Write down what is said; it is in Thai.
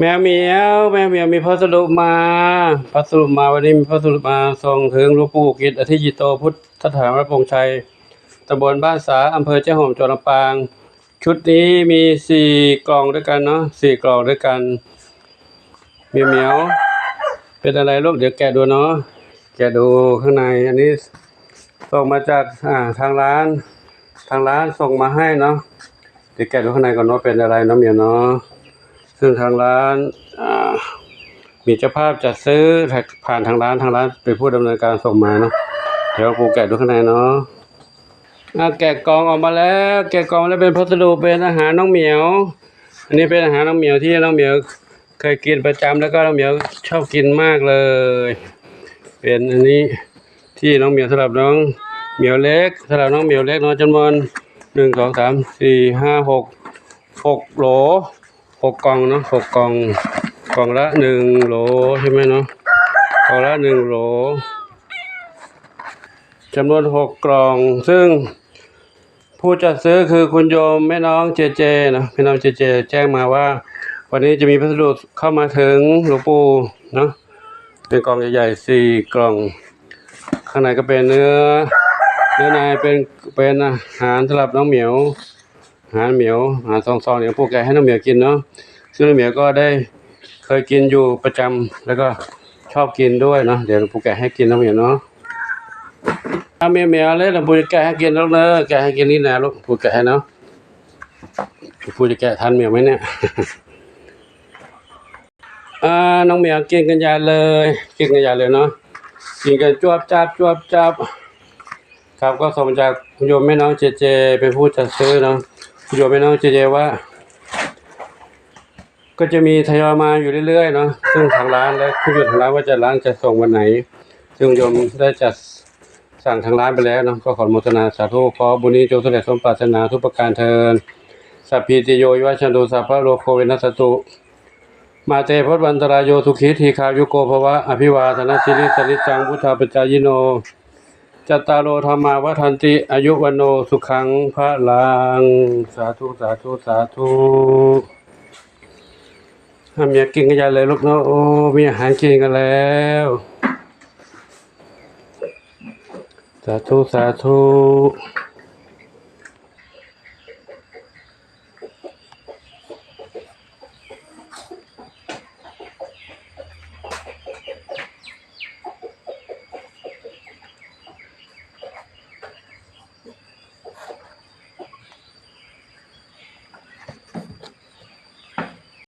แมวเหมียว แมวเหมียวมีพัสดุมาพัสดุมาวันนี้มีพัสดุมาส่งถึงหลวงปู่กิจอธิจิตโตพุทธสถานวัดโปงชัยตำบลบ้านสาอำเภอเจ้าหอมจังหวัดลำปาง ชุดนี้มีสี่กล่องด้วยกันเนาะสี่กล่องด้วยกันเหมียวเหมียว เป็นอะไรลูกเดี๋ยวแกะดูเนาะแกะดูข้างในอันนี้ส่งมาจากอ่าทางร้าน ทางร้านส่งมาให้เนาะเดี๋ยวแกะดูข้างในก่อนว่าเป็นอะไรเนาะเหมียวเนาะ ซึ่งทางร้านมีเจ้าภาพจัดซื้อผ่านทางร้านทางร้านเป็นผู้ดำเนินการส่งมาเนาะเดี๋ยวปูแกะดูข้างในเนาะอะแกะกล่องออกมาแล้ว แกะกล่องแล้วเป็นพัสดุเป็นอาหารน้องเหมียว อันนี้เป็นอาหารน้องเหมียวที่น้องเหมียวเคยกินประจำแล้วก็น้องเหมียวชอบกินมากเลย เป็นอันนี้ที่น้องเหมียวสำหรับน้องเหมียวเล็กสำหรับน้องเหมียวเล็กเนาะจำนวนหนึ่งสองสามสี่ห้าหกหกโหล หกกล่องเนาะหกกล่องกล่องละหนึ่งโหลใช่ไหมเนาะกล่องละหนึ่งโหลจำนวนหกกล่อง ซึ่งผู้จัดซื้อคือคุณโยมแม่น้องเจเจนะแม่น้องเจเจ แจ้งมาว่า วันนี้จะมีพัสดุเข้ามาถึงหลวงปู่เนาะเป็นกล่องใหญ่ๆสี่กล่อง ข้างในก็เป็นเนื้อเนื้อในเป็นเป็นอาหารสำหรับน้องเหมียว หารเหมียวอาหารซองเนี่ยพวกแกให้น้องเหมียวกินเนาะซึ่งน้องเหมียวก็ได้เคยกินอยู่ประจำแล้วก็ชอบกินด้วยเนาะเดี๋ยวหลวงปู่แกให้กินน้องเหมียวเนาะถ้าเมียเมียเลยหลวงปู่จะแกให้กินแล้วเนอะแกให้กินนี่นะลูกปู่แกให้เนาะหลวงปู่จะแกทันเมียไหมเนี่ยอ่าน้องเมียกินกันใหญ่เลยกินกันใหญ่เลยเนาะกินกันจวบจับจวบจับครับก็ส่งมาจากคุณโยมแม่น้องเจเจเป็นผู้จัดซื้อเนาะ คุณโยมแม่น้องเจเจว่า ก็จะมีทยอยมาอยู่เรื่อยๆเนาะซึ่งทางร้านและผู้อยู่ทางร้านว่าจะร้านจะส่งวันไหน ซึ่งโยมได้จัดสั่งทางร้านไปแล้วเนาะก็ขออนุโมทนาสาธุขอบุญนี้จงสำเร็จสมปรารถนาทุกประการเทินสัพพิติโยวิวัชชันตุสัพพะโลกโควินัสตุ มาเตพจวันตรายโยทุขีทีคายุโกภวะ อภิวาทนาสิริสริจังพุทธาปจายโน จตารโอธรรมาวัฒนติ อายุวันโนสุขังพระลัง สาธุ สาธุ สาธุทำอยากกินกันใหญ่เลยลูกเนาะโอ้มีอาหารกินกันแล้ว สาธุ สาธุ